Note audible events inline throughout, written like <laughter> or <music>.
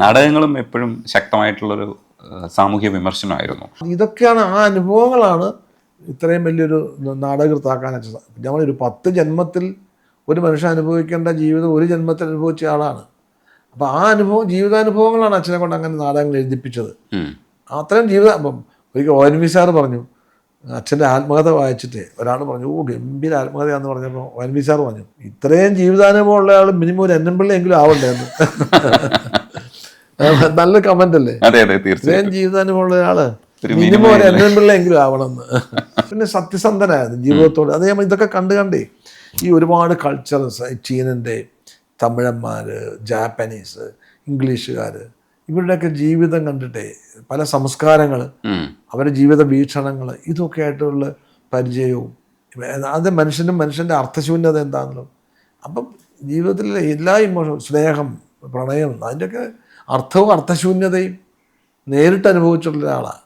നാടകങ്ങളും എപ്പോഴും ശക്തമായിട്ടുള്ളൊരു സാമൂഹ്യ വിമർശനമായിരുന്നു. ഇതൊക്കെയാണ് ആ അനുഭവങ്ങളാണ് ഇത്രയും വലിയൊരു നാടകൃത്താക്കാൻ നമ്മളൊരു പത്ത് ജന്മത്തിൽ ഒരു മനുഷ്യൻ അനുഭവിക്കേണ്ട ജീവിതം ഒരു ജന്മത്തിൽ അനുഭവിച്ച ആളാണ്. അപ്പോൾ ആ അനുഭവം ജീവിതാനുഭവങ്ങളാണ് അച്ഛനെ കൊണ്ട് അങ്ങനെ നാടകങ്ങൾ എഴുതിപ്പിച്ചത്. അത്രയും ജീവിത അപ്പം ഒരിക്കൽ ഒ എൻ വി സാറ് പറഞ്ഞു അച്ഛന്റെ ആത്മകഥ വായിച്ചിട്ട് ഒരാൾ പറഞ്ഞു ഓ ഗംഭീര ആത്മകഥയാന്ന് പറഞ്ഞപ്പോൾ ഒ എൻ വി സാർ പറഞ്ഞു ഇത്രയും ജീവിതാനുഭവം ഉള്ള ആൾ മിനിമം ഒരു എൻ എം പിള്ളയെങ്കിലും ആവണ്ടേ എന്ന് നല്ല കമന്റ് അല്ലേ? അതെ അതെ തീർച്ചയായും ഇത്രയും ജീവിതാനുഭവം ഉള്ള ഒരാൾ ഒരു മിനിമം പിള്ള എങ്കിലും ആവണം <laughs> പിന്നെ സത്യസന്ധനായിരുന്നു ജീവിതത്തോട്. അത് നമ്മൾ ഇതൊക്കെ കണ്ട് കണ്ടേ. ഈ ഒരുപാട് കൾച്ചറസ് ചീനന്റെ തമിഴന്മാര് ജാപ്പനീസ് ഇംഗ്ലീഷുകാർ ഇവരുടെയൊക്കെ ജീവിതം കണ്ടിട്ടേ പല സംസ്കാരങ്ങൾ. അവരുടെ ജീവിത വീക്ഷണങ്ങൾ ഇതൊക്കെ ആയിട്ടുള്ള പരിചയവും. അത് മനുഷ്യനും മനുഷ്യന്റെ അർത്ഥശൂന്യത എന്താണെന്നും അപ്പം ജീവിതത്തിലെ എല്ലാ ഇമോഷൻ സ്നേഹം പ്രണയം അതിന്റെയൊക്കെ അർത്ഥവും അർത്ഥശൂന്യതയും നേരിട്ട് അനുഭവിച്ചുള്ള ഒരാളാണ്.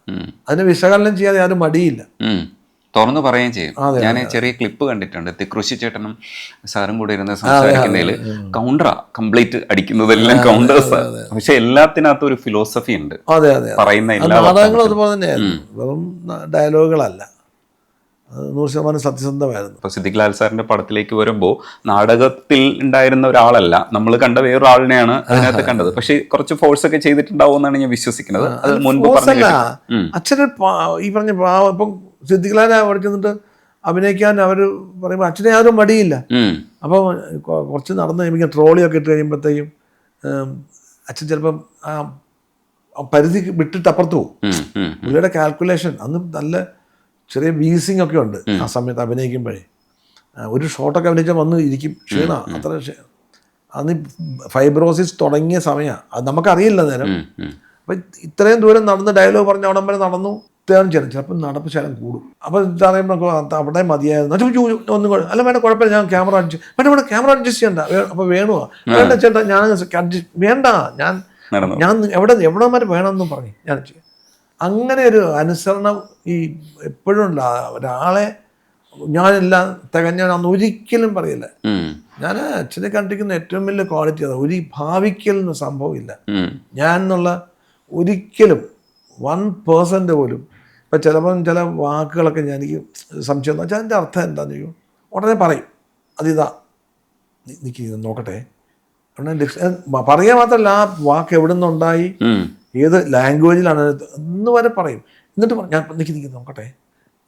അതിനെ വിശകലനം ചെയ്യാതെ ആരും മടിയില്ല. തുറന്നു പറയുകയും ചെയ്യും. ഞാൻ ചെറിയ ക്ലിപ്പ് കണ്ടിട്ടുണ്ട്. തിക്രുശി ചേട്ടനും സാറും കൂടെ ഇരുന്ന് സംസാരിക്കുന്നതിൽ കൗണ്ടറാ കംപ്ലീറ്റ് അടിക്കുന്നതെല്ലാം കൗണ്ടേഴ്സ് പക്ഷെ എല്ലാത്തിനകത്തും ഒരു ഫിലോസഫി ഉണ്ട്. അതെ അതെ പറയുന്ന നാടകങ്ങൾ അതുപോലെ തന്നെയായിരുന്നു വെറും ഡയലോഗുകളല്ല. അത് നൂറ് ശതമാനം സത്യസന്ധമായിരുന്നു. ഇപ്പൊ സിദ്ദിഖ് ലാൽ സാറിന്റെ പടത്തിലേക്ക് വരുമ്പോൾ നാടകത്തിൽ ഉണ്ടായിരുന്ന ഒരാളല്ല. നമ്മൾ കണ്ട വേറൊരാളിനെയാണ് അതിനകത്ത് കണ്ടത്. പക്ഷേ കുറച്ച് ഫോഴ്സ് ഒക്കെ ചെയ്തിട്ടുണ്ടാവും എന്നാണ് ഞാൻ വിശ്വസിക്കുന്നത്. അത് മുൻപ് Force പറഞ്ഞു അല്ല അച്ഛന് ഈ പറഞ്ഞ ഇപ്പം സിദ്ദിഖ്ലാനെ അവിടെ ചെന്നിട്ട് അഭിനയിക്കാൻ അവർ പറയുമ്പോൾ അച്ഛനെ ആരും മടിയില്ല. അപ്പോൾ കുറച്ച് നടന്ന് കഴിയുമ്പോൾ ട്രോളിയൊക്കെ ഇട്ട് കഴിയുമ്പോഴത്തേക്കും അച്ഛൻ ചിലപ്പം ആ പരിധി വിട്ടിട്ട് അപ്പുറത്ത് പോകും. പുള്ളിയുടെ കാൽക്കുലേഷൻ അന്ന് നല്ല ചെറിയ വീസിങ് ഒക്കെ ഉണ്ട് ആ സമയത്ത് അഭിനയിക്കുമ്പോഴേ. ഒരു ഷോട്ടൊക്കെ അഭിനയിച്ചാൽ വന്ന് ഇരിക്കും ക്ഷീണ അത്ര അന്ന് ഫൈബ്രോസിസ് തുടങ്ങിയ സമയമാണ് അത് നമുക്കറിയില്ല നേരം. അപ്പം ഇത്രയും ദൂരം നടന്ന് ഡയലോഗ് പറഞ്ഞ അവിടം വരെ നടന്നു. ഇത്രയും ചെറിയ ചിലപ്പോൾ നടപ്പ് ശലം കൂടും. അപ്പോൾ പറയുമ്പോൾ അവിടെ മതിയായിരുന്നു. ചോദിച്ചു ഒന്നും അല്ല വേണ്ട കുഴപ്പമില്ല. ഞാൻ ക്യാമറ അഡ്ജസ്റ്റ് വേണ്ട വേണ്ട ക്യാമറ അഡ്ജസ്റ്റ് ചെയ്യണ്ട. അപ്പോൾ വേണോ? വേണ്ട ചേട്ടാ ഞാൻ അഡ്ജസ്റ്റ് വേണ്ട. ഞാൻ ഞാൻ എവിടെ എവിടെ വരെ വേണമെന്നും പറഞ്ഞു. ഞാൻ ചെയ്യാം അങ്ങനെ ഒരു അനുസരണം ഈ എപ്പോഴും ഉണ്ട് ഒരാളെ ഞാനെല്ലാം തികഞ്ഞാണെന്ന് ഒരിക്കലും പറയില്ല. ഞാൻ അച്ഛനെ കണ്ടിരിക്കുന്ന ഏറ്റവും വലിയ ക്വാളിറ്റി അതാണ് ഒരു ഭാവിക്കലൊന്നും സംഭവമില്ല. ഞാൻ എന്നുള്ള ഒരിക്കലും വൺ പേഴ്സന്റ് പോലും ഇപ്പം ചിലപ്പം ചില വാക്കുകളൊക്കെ ഞാൻ എനിക്ക് സംശയം വെച്ചാൽ അതിന്റെ അർത്ഥം എന്താണെന്ന് ചോദിക്കും. ഉടനെ പറയും. അതിതാ. നി- നിക്ക് നോക്കട്ടെ. ഉടനെ പറയുക മാത്രമല്ല ആ വാക്ക് എവിടെ നിന്നുണ്ടായി. ഏത് ലാംഗ്വേജിലാണ് എന്ന് വരെ പറയും. എന്നിട്ട് ഞാൻ നിൽക്കി നിൽക്കി നോക്കട്ടെ.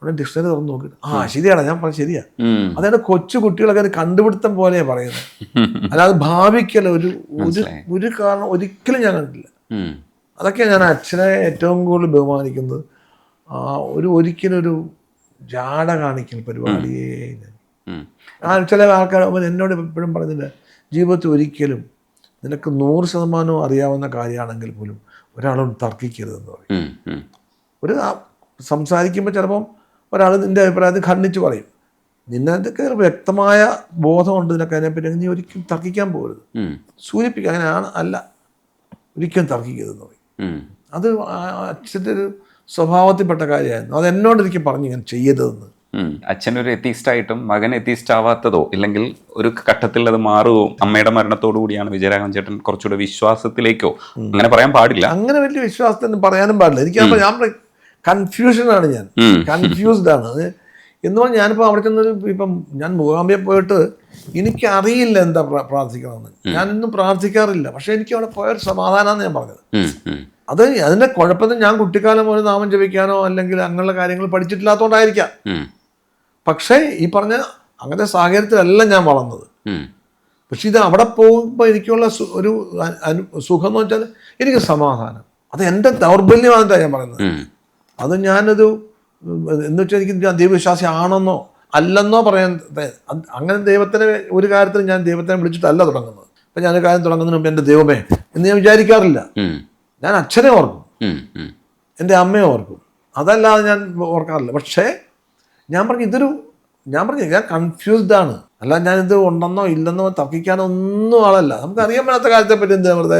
ഉടനെ ഡിക്ഷണറി തുറന്ന് നോക്കിയിട്ട് ആ ശരിയാണ്. ഞാൻ പറഞ്ഞത് ശരിയാ. അതായത് കൊച്ചു കുട്ടികളൊക്കെ അത് കണ്ടുപിടുത്തം പോലെയാണ് പറയുന്നത്. <laughs> അല്ലാതെ ഭാവിക്കല്ല ഒരു ഒരു ഒരു കാരണം ഒരിക്കലും ഞാൻ കണ്ടില്ല. അതൊക്കെയാണ് ഞാൻ അച്ഛനെ ഏറ്റവും കൂടുതൽ ബഹുമാനിക്കുന്നത് ആ ഒരു ഒരിക്കലും ഒരു ജാട കാണിക്കൽ പരിപാടിയേ. ആ ചില ആൾക്കാർ എന്നോട് എപ്പോഴും പറയുന്നില്ല ജീവിതത്തിൽ ഒരിക്കലും നിനക്ക് നൂറ് ശതമാനവും അറിയാവുന്ന കാര്യമാണെങ്കിൽ പോലും ഒരാളോട് തർക്കിക്കരുതെന്ന് പറയും. ഒരു സംസാരിക്കുമ്പോൾ ചിലപ്പം ഒരാൾ നിന്റെ അഭിപ്രായത്തിൽ ഖണ്ഡിച്ച് പറയും നിന്നതൊക്കെ വ്യക്തമായ ബോധമുണ്ട് നിനക്ക് അതിനെപ്പറ്റി നീ ഒരിക്കലും തർക്കിക്കാൻ പോകരുത്. സൂചിപ്പിക്കുക അങ്ങനെയാണ് അല്ല ഒരിക്കലും തർക്കിക്കരുതെന്ന് പറയും അത് അച്ഛന്റെ ഒരു സ്വഭാവത്തിൽപ്പെട്ട കാര്യമായിരുന്നു അത് എന്നോട് എനിക്ക് പറഞ്ഞു ഇങ്ങനെ ചെയ്യരുതെന്ന്. അച്ഛൻ ഒരു എത്തീസ്റ്റ് ആയിട്ടും മകൻ എത്തീസ്റ്റ് ആവാത്തതോ ഇല്ലെങ്കിൽ ഒരു ഘട്ടത്തിൽ അത് മാറുകയോ അമ്മയുടെ മരണത്തോടു കൂടിയാണ് വിജയരാഘവൻ ചേട്ടൻ കുറച്ചുകൂടെ വിശ്വാസത്തിലേക്കോ? അങ്ങനെ പറയാൻ പാടില്ല. അങ്ങനെ വലിയ വിശ്വാസത്തിന് പറയാനും പാടില്ല. എനിക്ക് ഞാൻ കൺഫ്യൂഷനാണ് ഞാൻ. കൺഫ്യൂസ്ഡ് ആണ്. അത് എന്ന് പറഞ്ഞാൽ ഞാനിപ്പോൾ അവിടെ ചെന്നൊരു ഇപ്പം ഞാൻ മൂകാംബിയെ പോയിട്ട് എനിക്കറിയില്ല എന്താ പ്രാർത്ഥിക്കണമെന്ന്. ഞാനൊന്നും പ്രാർത്ഥിക്കാറില്ല. പക്ഷെ എനിക്ക് അവിടെ പോയൊരു സമാധാനമാണ് ഞാൻ പറഞ്ഞത്. അത് അതിന്റെ കുഴപ്പത്തിൽ ഞാൻ കുട്ടിക്കാലം മുതൽ നാമം ജപിക്കാനോ അല്ലെങ്കിൽ അങ്ങനെയുള്ള കാര്യങ്ങൾ പഠിച്ചിട്ടില്ലാത്തതുകൊണ്ടായിരിക്കാം. പക്ഷേ ഈ പറഞ്ഞ അങ്ങനത്തെ സാഹചര്യത്തിലല്ല ഞാൻ വളർന്നത്. പക്ഷെ ഇത് അവിടെ പോകുമ്പോൾ എനിക്കുള്ള ഒരു സുഖം എന്ന് വെച്ചാൽ എനിക്ക് സമാധാനം. അത് എന്റെ ദൗർബല്യമാണെന്നാണ് ഞാൻ പറയുന്നത്. അത് ഞാനൊരു എന്ന് വെച്ചാൽ എനിക്ക് ഞാൻ ദൈവവിശ്വാസി ആണെന്നോ അല്ലെന്നോ പറയാൻ അങ്ങനെ ദൈവത്തിനെ ഒരു കാര്യത്തിൽ ഞാൻ ദൈവത്തിനെ വിളിച്ചിട്ടല്ല തുടങ്ങുന്നത്. ഇപ്പം ഞാൻ കാര്യം തുടങ്ങുന്നതിന് മുമ്പ് എന്റെ ദൈവമേ എന്ന് ഞാൻ വിചാരിക്കാറില്ല. ഞാൻ അച്ഛനെ ഓർക്കും. എന്റെ അമ്മയെ ഓർക്കും. അതല്ലാതെ ഞാൻ ഓർക്കാറില്ല. പക്ഷേ ഞാൻ പറഞ്ഞു ഇതൊരു ഞാൻ പറഞ്ഞു ഞാൻ കൺഫ്യൂസ്ഡ് ആണ്. അല്ല ഞാനിത് ഉണ്ടെന്നോ ഇല്ലെന്നോ തർക്കിക്കാനോ ഒന്നും ആളല്ല. നമുക്ക് അറിയാൻ പറ്റാത്ത കാര്യത്തെ പറ്റി എന്താ വെറുതെ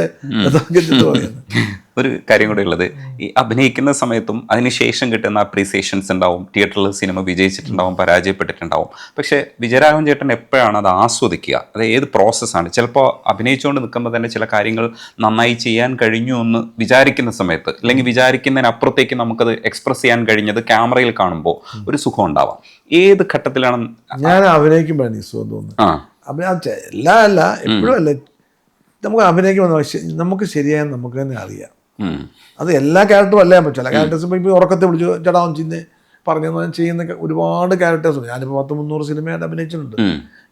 തർക്കിച്ചിട്ട് പറയുന്നത്? <laughs> ഒരു കാര്യം കൂടെ ഉള്ളത്. ഈ അഭിനയിക്കുന്ന സമയത്തും അതിനുശേഷം കിട്ടുന്ന അപ്രീസിയേഷൻസ് ഉണ്ടാവും. തിയേറ്ററിൽ സിനിമ വിജയിച്ചിട്ടുണ്ടാവും പരാജയപ്പെട്ടിട്ടുണ്ടാവും. പക്ഷേ വിജയരാഘവൻ ചേട്ടൻ എപ്പോഴാണ് അത് ആസ്വദിക്കുക അത് ഏത് പ്രോസസ്സാണ് ചിലപ്പോൾ അഭിനയിച്ചുകൊണ്ട് നിൽക്കുമ്പോൾ തന്നെ ചില കാര്യങ്ങൾ നന്നായി ചെയ്യാൻ കഴിഞ്ഞു എന്ന് വിചാരിക്കുന്ന സമയത്ത് അല്ലെങ്കിൽ വിചാരിക്കുന്നതിനപ്പുറത്തേക്ക് നമുക്കത് എക്സ്പ്രസ് ചെയ്യാൻ കഴിഞ്ഞത് ക്യാമറയിൽ കാണുമ്പോൾ ഒരു സുഖം ഉണ്ടാവാം. ഏത് ഘട്ടത്തിലാണ് ഞാൻ അഭിനയിക്കുമ്പോഴാണ് ഈ സുഖം തോന്നുന്നത്. എല്ലാ അല്ല എപ്പോഴും അല്ല. നമുക്ക് അഭിനയിക്കുമ്പോൾ നമുക്ക് ശരിയായ നമുക്ക് തന്നെ അറിയാം. അത് എല്ലാ ക്യാരക്ടറും അല്ല ചില ക്യാരക്ടേഴ്സ് ഇപ്പം ഇപ്പോൾ ഉറക്കത്തെ വിളിച്ചു ചേട്ടാ ചിന്ന് പറഞ്ഞു ചെയ്യുന്ന ഒരുപാട് ക്യാരക്ടേഴ്സ് ഉണ്ട്. ഞാനിപ്പോൾ പത്ത് മുന്നൂറ് സിനിമയായിട്ട് അഭിനയിച്ചിട്ടുണ്ട്.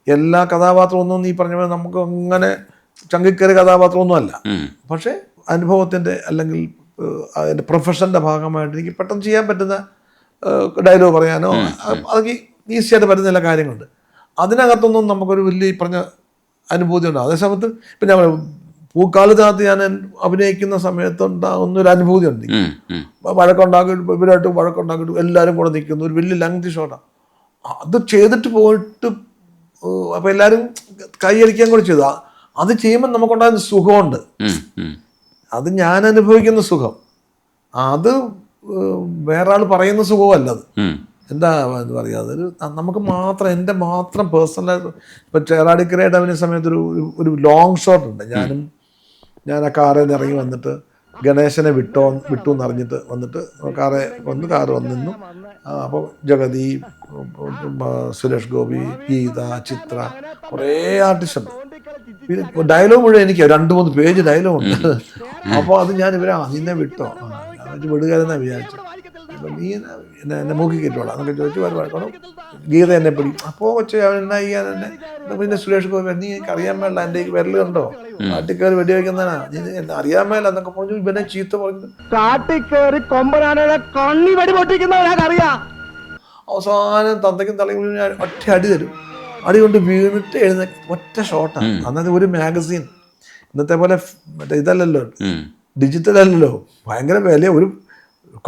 എല്ലാ കഥാപാത്രവും ഒന്നും നീ പറഞ്ഞ പോലെ നമുക്ക് അങ്ങനെ ചങ്കിക്കറി കഥാപാത്രമൊന്നും അല്ല. ഉം. പക്ഷേ അനുഭവത്തിന്റെ അല്ലെങ്കിൽ അതിന്റെ പ്രൊഫഷന്റെ ഭാഗമായിട്ട് എനിക്ക് പെട്ടെന്ന് ചെയ്യാൻ പറ്റുന്ന ഡയലോഗ് പറയാനോ അത് അതൊക്കെ ഈസിയായിട്ട് പറ്റുന്ന ചില കാര്യങ്ങളുണ്ട്. അതിനകത്തൊന്നും നമുക്കൊരു വലിയ പറഞ്ഞ അനുഭൂതി ഉണ്ടാകും അതേസമയത്ത് ഇപ്പം ഞാൻ പൂക്കാലത്തിനകത്ത് ഞാൻ അഭിനയിക്കുന്ന സമയത്ത് ഉണ്ടാകുന്ന ഒരു അനുഭൂതി ഉണ്ട്. വഴക്കുണ്ടാക്കിയിട്ട് ഇവരായിട്ട് വഴക്കുണ്ടാക്കിയിട്ട് എല്ലാവരും കൂടെ നിൽക്കുന്നു ഒരു വലിയ ലെങ്ത് ഷോട്ടാണ് അത് ചെയ്തിട്ട് പോയിട്ട് അപ്പം എല്ലാവരും കൈയടിക്കാൻ കൂടി ചെയ്തു. അത് ചെയ്യുമ്പോൾ നമുക്കുണ്ടാകുന്ന സുഖമുണ്ട്. അത് ഞാൻ അനുഭവിക്കുന്ന സുഖം. അത് വേറെ ആൾ പറയുന്ന സുഖമല്ല അത്. എന്താ എന്ന് പറയുക അതൊരു നമുക്ക് മാത്രം എന്റെ മാത്രം പേഴ്സണലായിട്ട് ഇപ്പം ചേറാടിക്കരയുടെ അഭിനയ സമയത്ത് ഒരു ഒരു- ഒരു ലോങ് ഷോട്ട് ഉണ്ട്. ഞാനും ഞാൻ ആ കാറിൽ നിന്ന് ഇറങ്ങി വന്നിട്ട് ഗണേശനെ വിട്ടോ വിട്ടു എന്ന് അറിഞ്ഞിട്ട് വന്നിട്ട് കാറെ വന്ന് കാറ് വന്നിരുന്നു നിന്നു. അപ്പോൾ ജഗതി സുരേഷ് ഗോപി ഗീത ചിത്ര കുറേ ആർട്ടിസ്റ്റ് ഉണ്ട്. ഡയലോഗ് മുഴുവൻ എനിക്ക് രണ്ട് മൂന്ന് പേജ് ഡയലോഗ് ഉണ്ട്. അപ്പോൾ അത് ഞാൻ ഇവരെ അതിനെ വിട്ടോ. വിടുക എന്നാണ് വിചാരിച്ചത്. വിചാരിച്ചു അപ്പം നീ എന്നെ എന്നെ- മൂക്കി കയറ്റോളാം എന്നൊക്കെ ചോദിച്ചു വരുവാക്കണം ഗീത എന്നെ പിടി. അപ്പോൾ കൊച്ചു അവൻ എന്നാ ചെയ്യാൻ എന്നെ പിന്നെ സുരേഷ് ഗോപി നീ എനിക്ക് അറിയാൻ മേല എന്റെ വിരൽ കണ്ടോ? കാട്ടിക്കേറി വെടി വെടിവെക്കുന്നതാ നീ എന്നെ അറിയാൻ മേല എന്നൊക്കെ പറഞ്ഞു ഇവനെ ചീത്ത പറഞ്ഞു. കാട്ടിക്കേറി കൊമ്പനാനയുടെ കണ്ണി വെടി പൊട്ടിക്കുന്നവനറിയാം അവസാനം തന്തയ്ക്കും തലയും ഞാൻ ഒറ്റ അടി തരും. അടി കൊണ്ട് വീണിട്ട് എഴുന്ന ഒറ്റ ഷോട്ടാണ് അന്നത്തെ ഒരു മാഗസീൻ ഇന്നത്തെ പോലെ മറ്റേ ഇതല്ലല്ലോ. ഡിജിറ്റൽ അല്ലല്ലോ. ഭയങ്കര വില ഒരു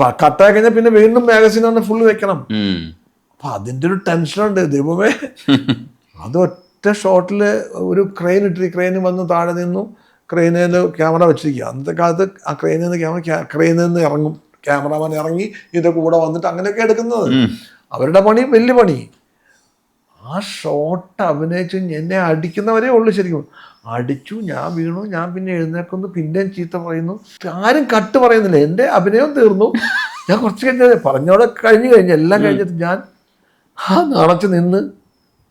കട്ടായി കഴിഞ്ഞാൽ പിന്നെ വീണ്ടും മാഗസീൻ തന്നെ ഫുള്ള് വെക്കണം. അപ്പൊ അതിന്റെ ഒരു ടെൻഷൻ ഉണ്ട്. ദൈവമേ. അത് ഒറ്റ ഷോട്ടിൽ ഒരു ക്രെയിൻ ഇട്ടി ക്രെയിൻ വന്ന് താഴെ നിന്നു. ക്രെയിനിൽ ക്യാമറ വെച്ചിരിക്കുക. അന്നത്തെ കാലത്ത് ആ ക്രെയിനിൽ നിന്ന് ക്യാമറ ക്രെയിനിൽ നിന്ന് ഇറങ്ങും. ക്യാമറമാൻ ഇറങ്ങി ഇതിന്റെ കൂടെ വന്നിട്ട് അങ്ങനെയൊക്കെ എടുക്കുന്നത്. അവരുടെ പണി വലിയ പണി. ആ ഷോട്ട് അഭിനയിച്ച് എന്നെ അടിക്കുന്നവരേ ഉള്ളൂ ശരിക്കും. അടിച്ചു ഞാൻ വീണു ഞാൻ പിന്നെ എഴുന്നേക്കുന്നു പിന്നെയും ചീത്ത പറയുന്നു. ആരും കട്ട് പറയുന്നില്ല. എന്റെ അഭിനയം തീർന്നു. ഞാൻ കുറച്ച് കഴിഞ്ഞ പറഞ്ഞോടെ കഴിഞ്ഞു കഴിഞ്ഞു എല്ലാം കഴിഞ്ഞിട്ട് ഞാൻ ആ നടച്ച് നിന്ന്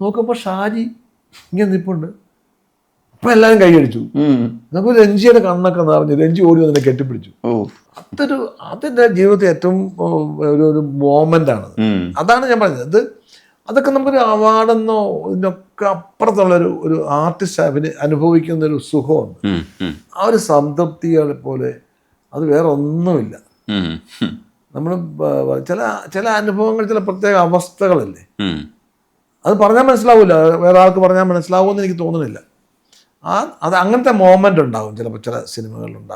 നോക്കുമ്പോൾ ഷാജി ഇങ്ങനെ നിൽപ്പുണ്ട് അപ്പം എല്ലാവരും കൈയടിച്ചു. നമുക്ക് രഞ്ജിയുടെ കണ്ണൊക്കെ നിറഞ്ഞു രഞ്ജി ഓടി വന്നെ കെട്ടിപ്പിടിച്ചു. അതൊരു അതെന്റെ ജീവിതത്തിൽ ഏറ്റവും ഒരു ഒരു മോമെന്റ് ആണ് അതാണ് ഞാൻ പറഞ്ഞത്. ഇത് അതൊക്കെ നമുക്കൊരു അവാർഡെന്നോ ഇതിനൊക്കെ അപ്പുറത്തുള്ള ഒരു ഒരു ആർട്ടിസ്റ്റ് അഭിനയ അനുഭവിക്കുന്ന ഒരു സുഖമുണ്ട്. ആ ഒരു സംതൃപ്തികളെ പോലെ അത് വേറെ ഒന്നുമില്ല. നമ്മൾ ചില ചില അനുഭവങ്ങൾ ചില പ്രത്യേക അവസ്ഥകളല്ലേ? അത് പറഞ്ഞാൽ മനസ്സിലാവില്ല വേറെ ആൾക്ക് പറഞ്ഞാൽ മനസ്സിലാവുമെന്ന് എനിക്ക് തോന്നുന്നില്ല. ആ അത് അങ്ങനത്തെ മോമെന്റ് ഉണ്ടാകും ചിലപ്പോൾ ചില സിനിമകളിലുണ്ടാകും